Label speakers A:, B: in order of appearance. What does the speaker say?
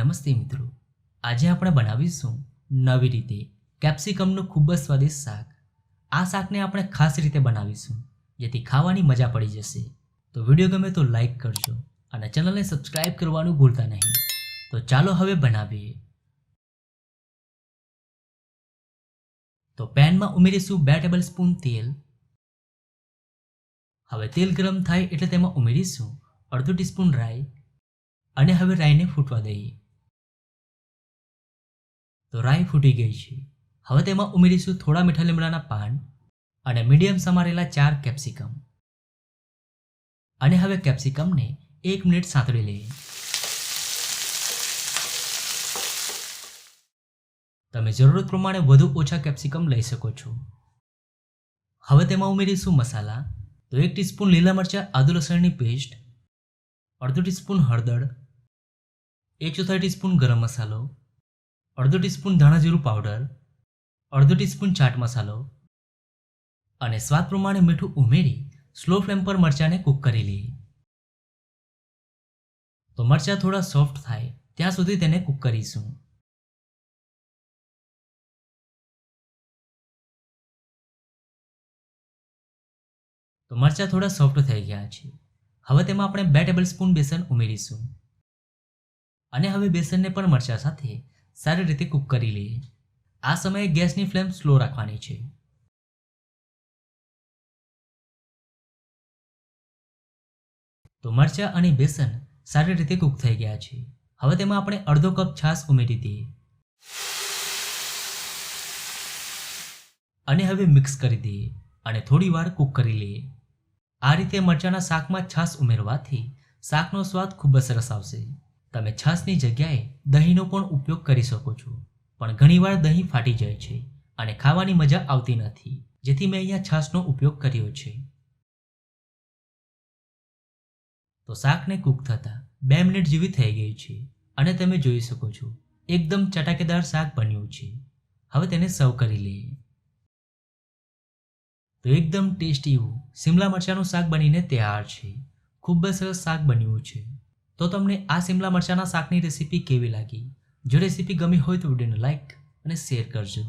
A: નમસ્તે મિત્રો. આજે આપણે બનાવીશું નવી રીતે કેપ્સિકમનું ખૂબ જ સ્વાદિષ્ટ શાક. આ શાકને આપણે ખાસ રીતે બનાવીશું, જેથી ખાવાની મજા પડી જશે. તો વીડિયો ગમે તો લાઈક કરજો અને ચેનલને સબસ્ક્રાઇબ કરવાનું ભૂલતા નહીં. તો ચાલો હવે બનાવીએ. તો પેનમાં ઉમેરીશું બે ટેબલ સ્પૂન તેલ. હવે તેલ ગરમ થાય એટલે તેમાં ઉમેરીશું અડધો ટીસ્પૂન રાઈ. અને હવે રાઈને ફૂટવા દઈએ. તો રાઈ ફૂટી ગઈ છે. હવે તેમાં ઉમેરીશું થોડા મીઠા લીમડાના પાન અને મીડિયમ સમારેલા ચાર કેપ્સિકમ. અને હવે કેપ્સિકમને એક મિનિટ સાંતળી લઈએ. તમે જરૂરત પ્રમાણે વધુ ઓછા કેપ્સિકમ લઈ શકો છો. હવે તેમાં ઉમેરીશું મસાલા, તો એક ટીસ્પૂન લીલા મરચાં, આદુ લસણની પેસ્ટ, અડધો ટીસ્પૂન હળદર, એક ચોથાઈ ટીસ્પૂન ગરમ મસાલો અડધો ટીસ્પૂન ધાણા જીરું પાવડર, અડધો ટીસ્પૂન ચાટ મસાલો અને સ્વાદ પ્રમાણે મીઠું ઉમેરી સ્લો ફ્લેમ પર મરચાંને કૂક કરી લઈએ તો મરચાં થોડા સોફ્ટ થાય, ત્યાં સુધી તેને કૂક કરીશું. તો મરચાં થોડા સોફ્ટ થઈ ગયા છે. હવે તેમાં આપણે બે ટેબલ સ્પૂન બેસન ઉમેરીશું. અને હવે બેસનને પણ મરચાં સાથે સારી રીતે કૂક કરી લઈએ. આ સમયે ગેસની ફ્લેમ સ્લો રાખવાની છે. તો મરચાં અને બેસન સારી રીતે કૂક થઈ ગયા છે. હવે તેમાં આપણે અડધો કપ છાશ ઉમેરી દઈએ. અને હવે મિક્સ કરી દઈએ અને થોડી વાર કૂક કરી લઈએ. આ રીતે મરચાંના શાકમાં છાશ ઉમેરવાથી શાકનો સ્વાદ ખૂબ જ સરસ આવશે. તમે છાશની જગ્યાએ દહીંનો પણ ઉપયોગ કરી શકો છો. પણ ઘણીવાર દહીં ફાટી જાય છે અને ખાવાની મજા આવતી નથી. જેથી મેં અહીંયા છાશનો ઉપયોગ કર્યો છે. તો શાકને કૂક થતાં બે મિનિટ જેવી થઈ ગઈ છે અને તમે જોઈ શકો છો, એકદમ ચટાકેદાર શાક બન્યું છે. હવે તેને સર્વ કરી લઈએ. તો એકદમ ટેસ્ટી એવું શિમલા મરચાંનું શાક બનીને તૈયાર છે. ખૂબ જ સરસ શાક બન્યું છે. તો તમને આ સિમલા મરચાંના શાકની રેસીપી કેવી લાગી? જો રેસીપી ગમી હોય તો વિડીયોને લાઈક અને શેર કરજો.